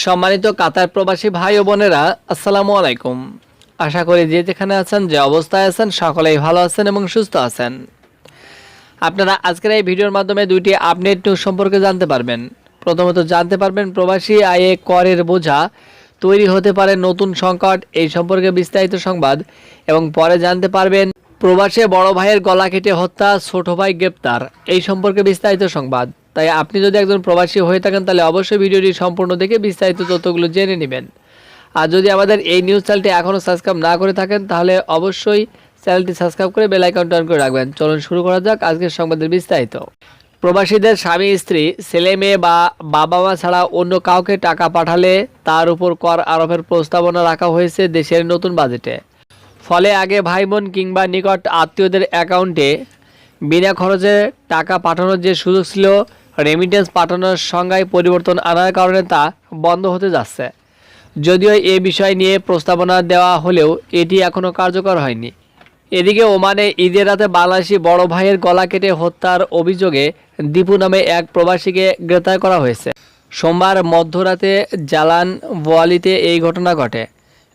সম্মানিত কাতার প্রবাসী ভাই ও বোনেরা, আসসালামু আলাইকুম। আশা করি যে যেখানে আছেন, যে অবস্থায় আছেন, সকলেই ভালো আছেন এবং সুস্থ আছেন। আপনারা আজকের এই ভিডিওর মাধ্যমে দুইটি আপডেট নিউজ সম্পর্কে জানতে পারবেন। প্রথমত জানতে পারবেন, প্রবাসী আয়ে করের বোঝা তৈরি হতে পারে নতুন সংকট, এই সম্পর্কে বিস্তারিত সংবাদ। এবং পরে জানতে পারবেন, প্রবাসে বড় ভাইয়ের গলা কেটে হত্যা, ছোট ভাই গ্রেপ্তার, এই সম্পর্কে বিস্তারিত সংবাদ। তাই আপনি যদি একজন প্রবাসী হয়ে থাকেন, তাহলে অবশ্যই ভিডিওটি সম্পূর্ণ দেখে বিস্তারিত তথ্যগুলো জেনে নেবেন। আর যদি আমাদের এই নিউজ চ্যানেলটি এখনও সাবস্ক্রাইব না করে থাকেন, তাহলে অবশ্যই চ্যানেলটি সাবস্ক্রাইব করে বেল আইকন টার্ন করে রাখবেন। চলুন শুরু করা যাক আজকের সংবাদের বিস্তারিত। প্রবাসীদের স্বামী, স্ত্রী, ছেলে মেয়ে বা বাবা মা ছাড়া অন্য কাউকে টাকা পাঠালে তার উপর কর আরোপের প্রস্তাবনা রাখা হয়েছে দেশের নতুন বাজেটে। ফলে আগে ভাই বোন কিংবা নিকট আত্মীয়দের অ্যাকাউন্টে বিনা খরচে টাকা পাঠানোর যে সুযোগ ছিল রেমিটেন্স পাঠানোর সংজ্ঞায় পরিবর্তন আনার কারণে তা বন্ধ হতে যাচ্ছে। যদিও এ বিষয় নিয়ে প্রস্তাবনা দেওয়া হলেও এটি এখনও কার্যকর হয়নি। এদিকে ওমানে ঈদের রাতে বাংলাদেশি বড় ভাইয়ের গলা কেটে হত্যার অভিযোগে দীপু নামে এক প্রবাসীকে গ্রেপ্তার করা হয়েছে। সোমবার মধ্যরাতে জালান বোয়ালিতে এই ঘটনা ঘটে।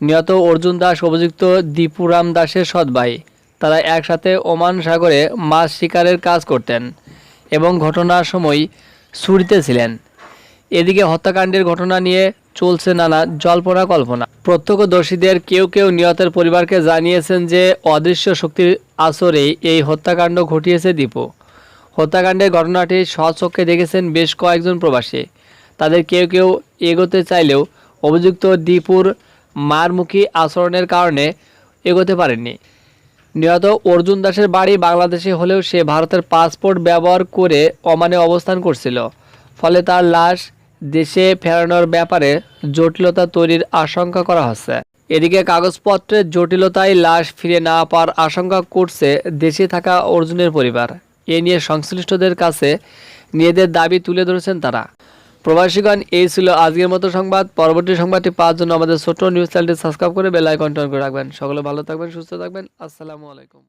নিহত অর্জুন দাস অভিযুক্ত দীপুরাম দাসের সৎ ভাই। তারা একসাথে ওমান সাগরে মাছ শিকারের কাজ করতেন। এবং ঘটনার সময় ছুরিতে ছিলেন। এদিকে হত্যাকাণ্ডের ঘটনা নিয়ে চলছে নানা জল্পনা কল্পনা। প্রত্যক্ষদর্শীদের কেউ কেউ নিহতের পরিবারকে জানিয়েছেন যে, অদৃশ্য শক্তির আসরেই এই হত্যাকাণ্ড ঘটিয়েছে দীপু। হত্যাকাণ্ডের ঘটনাটি স্বচক্ষে দেখেছেন বেশ কয়েকজন প্রবাসী। তাদের কেউ কেউ এগোতে চাইলেও অভিযুক্ত দীপুর মারমুখী আচরণের কারণে এগোতে পারেননি। নিহত অর্জুন দাসের বাড়ি বাংলাদেশে হলেও সে ভারতের পাসপোর্ট ব্যবহার করে ওমানে অবস্থান করছিল। ফলে তার লাশ দেশে ফেরানোর ব্যাপারে জটিলতা তৈরির আশঙ্কা করা হচ্ছে। এদিকে কাগজপত্রের জটিলতায় লাশ ফিরে না পাওয়ার আশঙ্কা করছে দেশে থাকা অর্জুনের পরিবার। এ নিয়ে সংশ্লিষ্টদের কাছে নিজেদের দাবি তুলে ধরেছেন তারা। প্রবাসীগণ, এই ছিল আজকের মতো সংবাদ। পরবর্তী সংবাদটি পাওয়ার জন্য আমাদের ছোট নিউজ চ্যানেলটি সাবস্ক্রাইব করে বেল আইকন টন করে রাখবেন। সকলে ভালো থাকবেন, সুস্থ থাকবেন। আসসালামু আলাইকুম।